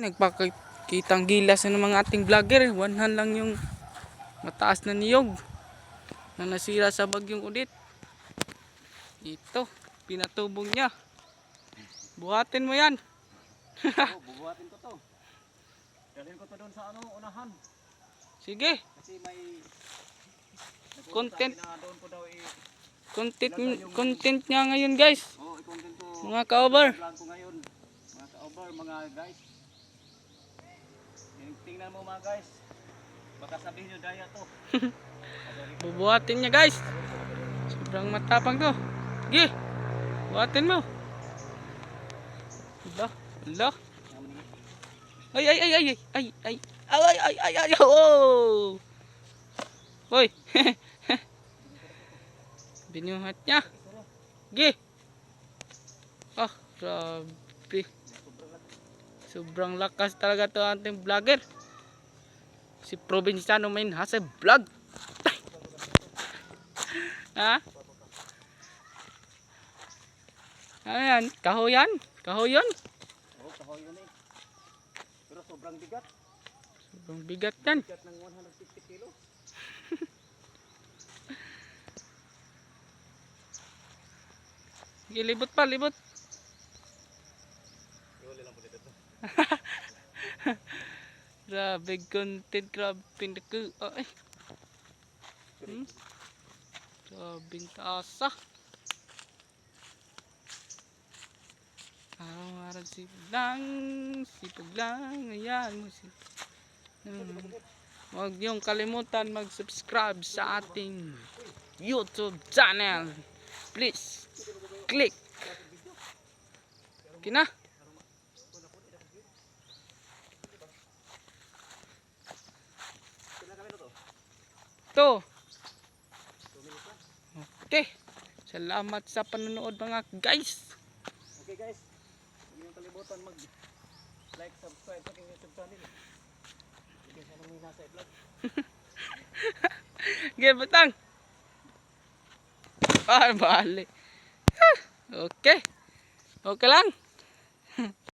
Nagpakitang gilas na ng mga ating vlogger. Hand lang yung mataas na niyog na nasira sa bagyong udit. Ito, pinatubong niya. Buhatin mo yan. Oh, bubuhatin ko to. Dalhin ko to doon sa ano, unahan. Sige, Kasi may Content. na doon ko daw i content, content niya ngayon guys. oh, i-content ko. Mga ka-over. Mga ka-over, mga guys. Tingnan mo mga guys. Baka sabihin nyo daya to. Bubuhatin niya guys. Sobrang matapang to. Sige. Buhatin mo. Ala. Ala. Ay, ay, ay, ay, ay, ay, ay. Ay, ay, ay, ay, oh. Hoy. Binuhat niya. Sige. Ah, grabe. Sobrang lakas talaga to ating vlogger. Si Provinciano Main ha sa vlog. ha? Ano yan? Kahoyan? Kahoyon? Oh, kahoy yun eh. Pero sobrang bigat. Sobrang bigat yan. Bigat ng 150 kilo. Sige, libot pa, libot. Iwala lang po dito to. Grabe content, grabe pinaka. Ay. Hmm? Grabe taasa. Araw-araw sipag lang, sipag lang, ayan mo si. Hmm. Huwag niyong kalimutan mag-subscribe sa ating YouTube channel. Please, click. Okay na? To. Okay. Salamat sa panonood mga guys. Okay guys. Huwag niyong kalimutan mag like, subscribe sa aking YouTube channel. Sige, sana may nasa i-vlog. Okay, butang. Ah, bali. Okay. Okay lang.